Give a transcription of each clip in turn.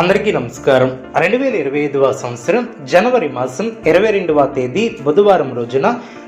అందరికీ నమస్కారం. రెండు వేల ఇరవై ఐదవ సంవత్సరం జనవరి మాసం ఇరవై రెండవ తేదీ బుధవారం రోజున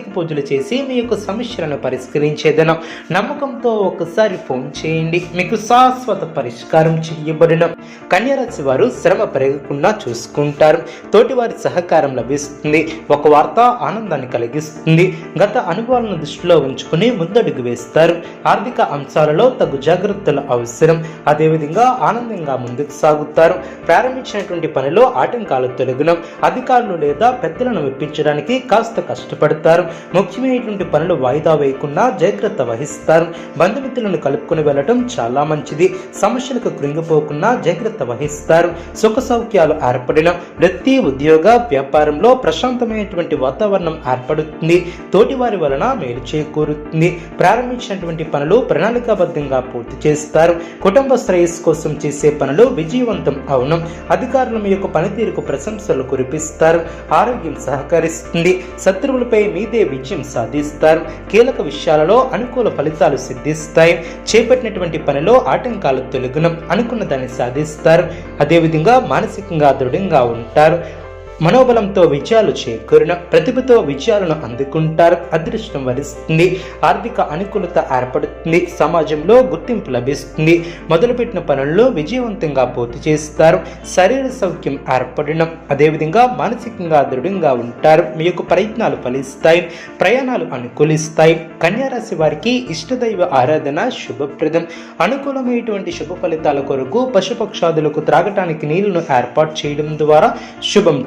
ప్రత్యేక పూజలు చేసి మీ యొక్క సమస్యలను పరిష్కరించేదను. నమ్మకంతో ఒకసారి ఫోన్ చేయండి. మీకు శాశ్వత పరిష్కారం చేయబడిన. కన్యారాశి వారు శ్రమ పెరగకుండా చూసుకుంటారు. తోటి వారి సహకారం లభిస్తుంది. ఒక వార్త ఆనందాన్ని కలిగిస్తుంది. గత అనుభవాలను దృష్టిలో ఉంచుకుని ముందడుగు వేస్తారు. ఆర్థిక అంశాలలో తగు జాగ్రత్తలు అవసరం. అదేవిధంగా ఆనందంగా ముందుకు సాగుతారు. ప్రారంభించినటువంటి పనిలో ఆటంకాలు తొలగిన. అధికారులు లేదా పెద్దలను మెప్పించడానికి కాస్త కష్టపడతారు. ముఖ్యమైనటువంటి పనులు వాయిదా వేయకుండా జాగ్రత్త వహిస్తారు. బంధుమిత్రులను కలుపుకొని వెళ్ళటం చాలా మంచిది. సమస్యలకు కృంగిపోకుండా జాగ్రత్త వహిస్తారు. సుఖ సౌఖ్యాలు ఏర్పడిన వృత్తి ఉద్యోగ వ్యాపారంలో ప్రశాంతమైనటువంటి వాతావరణం ఏర్పడుతుంది. తోటివారి వలన మేలు చేకూరుతుంది. ప్రారంభించినటువంటి పనులు ప్రణాళికాబద్ధంగా పూర్తి చేస్తారు. కుటుంబ శ్రేయస్సు కోసం చేసే పనులు విజయవంతం అవును. అధికారులు మీ యొక్క పనితీరుకు ప్రశంసలు కురిపిస్తారు. ఆరోగ్యం సహకరిస్తుంది. శత్రువులపై మీదే విజయం సాధిస్తారు? కీలక విషయాలలో అనుకూల ఫలితాలు సిద్ధిస్తాయి. చేపట్టినటువంటి పనిలో ఆటంకాలు తొలగునం. అనుకున్న దాన్ని సాధిస్తారు. అదేవిధంగా మానసికంగా దృఢంగా ఉంటారు. మనోబలంతో విజయాలు చేకూరిన ప్రతిభతో విజయాలను అందుకుంటారు. అదృష్టం వరిస్తుంది. ఆర్థిక అనుకూలత ఏర్పడుతుంది. సమాజంలో గుర్తింపు లభిస్తుంది. మొదలుపెట్టిన పనుల్లో విజయవంతంగా పూర్తి చేస్తారు. శరీర సౌఖ్యం ఏర్పడడం అదేవిధంగా మానసికంగా దృఢంగా ఉంటారు. మీ యొక్క ప్రయత్నాలు ఫలిస్తాయి. ప్రయాణాలు అనుకూలిస్తాయి. కన్యారాశి వారికి ఇష్టదైవ ఆరాధన శుభప్రదం. అనుకూలమైనటువంటి శుభ ఫలితాల కొరకు పశుపక్షాదులకు త్రాగటానికి నీళ్ళను ఏర్పాటు చేయడం ద్వారా శుభం